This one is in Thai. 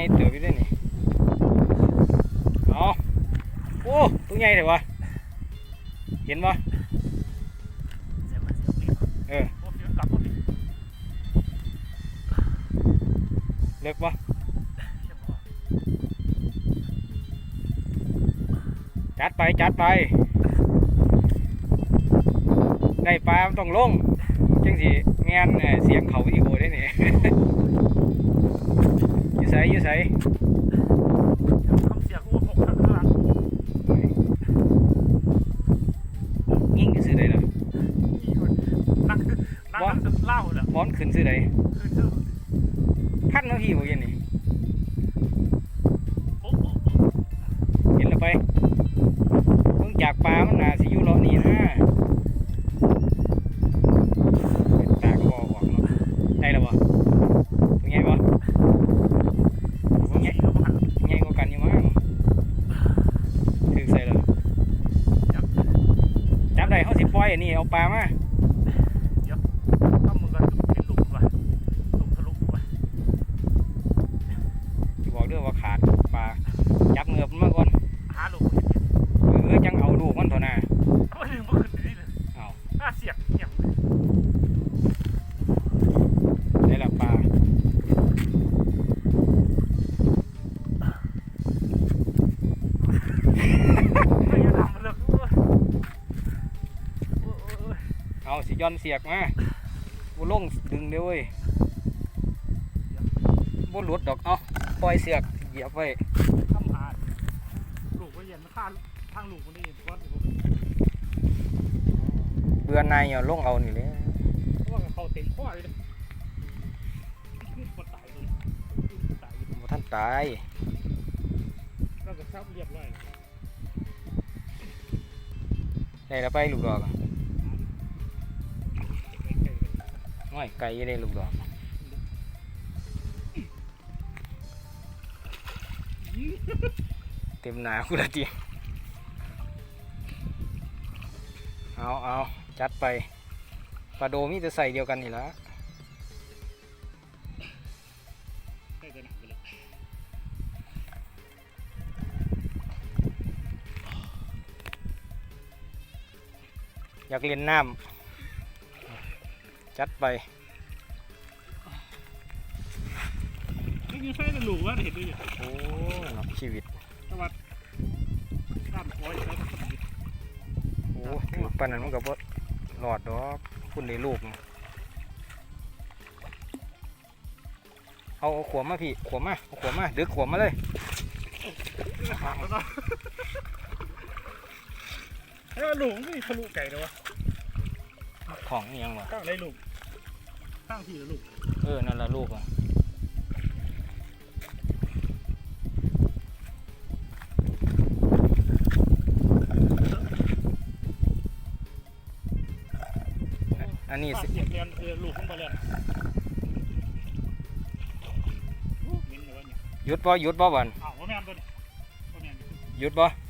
ญ่เติบอยู่ด้วยนี่เอาโอ้ตัวใหญ่เลยวะเห็นปะเออเลิกปะจัดไปจัดไป ได้ปลามันต้องลงจังสิงานเสียงเขาวิดีโอได้เนี่ย สอยูใสคำเสียงกูหกข้างหลังยิ่งซื้อใดล่ะนี่คนนั่งนั่งนั่งเล่าเลยพร้อมขึ้นซื้อใดคือคือพัดมาพี่บ่เย็นนี่ ได้เขาสิปล่อยอันนี้เอาปลามาถ้ามึงก็เป็นลุกว่ะลุกทะลุว่ะสิบอกเด้อว่าขาดปลาจับเงือบมันมาก่อน เอาสิย้อนเสียกมากูลงดึงเด้อเว้ยบ่หลุดดอกเอาปล่อยเสียกเหยียบไว้ทำหาลูกก็เย็นมาข้างข้างลูกคนนี้ก้อนสิผมเบื่อนายอย่าลงเอานี่เลยเพราะว่าเขาเต็มข้อเลยนะมันตายเลยตายบ่ท่านตายก็กระชับเรียบร้อยได้ละไปลูกดอก ไก่น้อยไก่ได้ลูกดอกเต็มหนากูละทีเอาเอาจัดไปปลาโดมีแต่ใส่เดียวกันนี่ละอยากเล่นน้ำ จัดไปนี่คือใช่แต่ลูกว่าเห็นด้วยโอ้เนาะชีวิตสวัสดีด้านคอยใช้กับคนโอ้ถือปานนั้นมันก็บ่รอดดอกคุณได้ลูกนี่เอาเอาขวมมาพี่ขวมมาเอาขวมมาดึกขวมมาเลยหักแล้วนะไอ้ว่าลูกนี่ทะลุไก่เลยวะของอิหยังวะตั้งได้ลูก ตั้งที่ลูก เออ นั่นละลูกอะอันนี้สิเสียบเรียนเออลูกขึ้นมาเลยมิ้นเลยวะเนี่ยหยุดบ่หยุดบ่บันอ้าวว่าแม่นตัวนี้ตัวนี้หยุดบ่เ